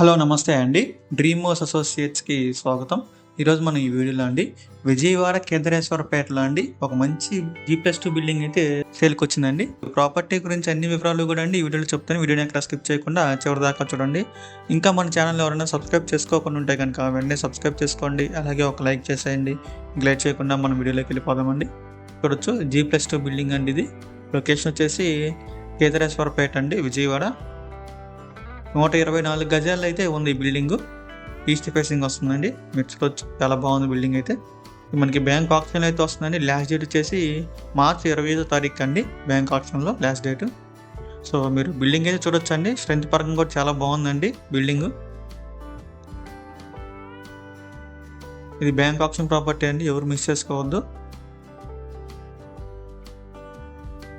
Hello నమస్తే అండి. Dream house అసోసియేట్స్కి స్వాగతం. ఈరోజు మనం ఈ వీడియోలో అండి విజయవాడ కేంద్రేశ్వరపేటలో అండి ఒక మంచి జీ ప్లస్ టూ బిల్డింగ్ అయితే సేల్కి వచ్చిందండి ప్రాపర్టీ గురించి అన్ని వివరాలు కూడా అండి ఈ వీడియోలో చెప్తాను. వీడియోని ఎక్కడ స్కిప్ చేయకుండా చివరి దాకా చూడండి. ఇంకా మన ఛానల్ ఎవరైనా సబ్స్క్రైబ్ చేసుకోకుండా ఉంటే కనుక వెంటనే సబ్స్క్రైబ్ చేసుకోండి. అలాగే ఒక లైక్ చేసేయండి. లేట్ చేయకుండా మనం వీడియోలోకి వెళ్ళిపోదామండి. చూడొచ్చు జీ ప్లస్ టూ బిల్డింగ్ అండి ఇది. లొకేషన్ వచ్చేసి కేదారేశ్వరపేట అండి విజయవాడ. నూట ఇరవై నాలుగు గజాలు అయితే ఉంది ఈ బిల్డింగ్. ఈస్ట్ ఫేసింగ్ వస్తుందండి. మీరు చాలా బాగుంది బిల్డింగ్ అయితే. మనకి బ్యాంక్ ఆప్షన్ అయితే వస్తుందండి. లాస్ట్ డేట్ వచ్చేసి మార్చి ఇరవై ఐదో తారీఖు అండి బ్యాంక్ ఆప్షన్లో లాస్ట్ డేట్ సో మీరు బిల్డింగ్ అయితే చూడొచ్చు అండి స్ట్రెంత్ పరంగా కూడా చాలా బాగుందండి బిల్డింగ్. ఇది బ్యాంక్ ఆప్షన్ ప్రాపర్టీ అండి. ఎవరు మిస్ చేసుకోవద్దు.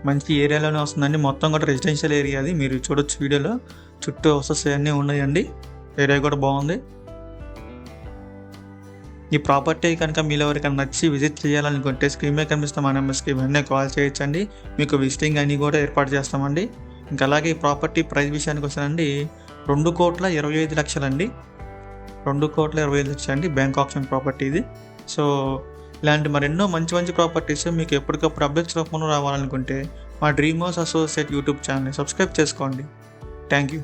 మంచి ఏరియాలోనే వస్తుందండి. మొత్తం కూడా రెసిడెన్షియల్ ఏరియా అది. మీరు చూడొచ్చు వీడియోలో. చుట్టూ హౌసెస్ అన్నీ ఉన్నాయండి. ఏరియా కూడా బాగుంది. ఈ ప్రాపర్టీ కనుక మీలో ఎవరికైనా నచ్చి విజిట్ చేయాలనుకుంటే స్క్రీన్ మీద కనిపిస్తున్న మా నెంబర్స్కి వెంటనే కాల్ చేయొచ్చండి. మీకు విజిటింగ్ అన్నీ కూడా ఏర్పాటు చేస్తామండి. ఇంకా అలాగే ఈ ప్రాపర్టీ ప్రైస్ విషయానికి వస్తానండి. రెండు కోట్ల ఇరవై ఐదు లక్షలండి. రెండు కోట్ల ఇరవై ఐదు లక్షలు అండి బ్యాంక్ ఆప్షన్ ప్రాపర్టీ ఇది. సో ఇలాంటి మరెన్నో మంచి మంచి ప్రాపర్టీస్ మీకు ఎప్పటికప్పుడు అప్డేట్స్ రూపంలో రావాలనుకుంటే మా డ్రీమ్ హౌస్ అసోసియేట్ యూట్యూబ్ ఛానల్ని సబ్స్క్రైబ్ చేసుకోండి. Thank you.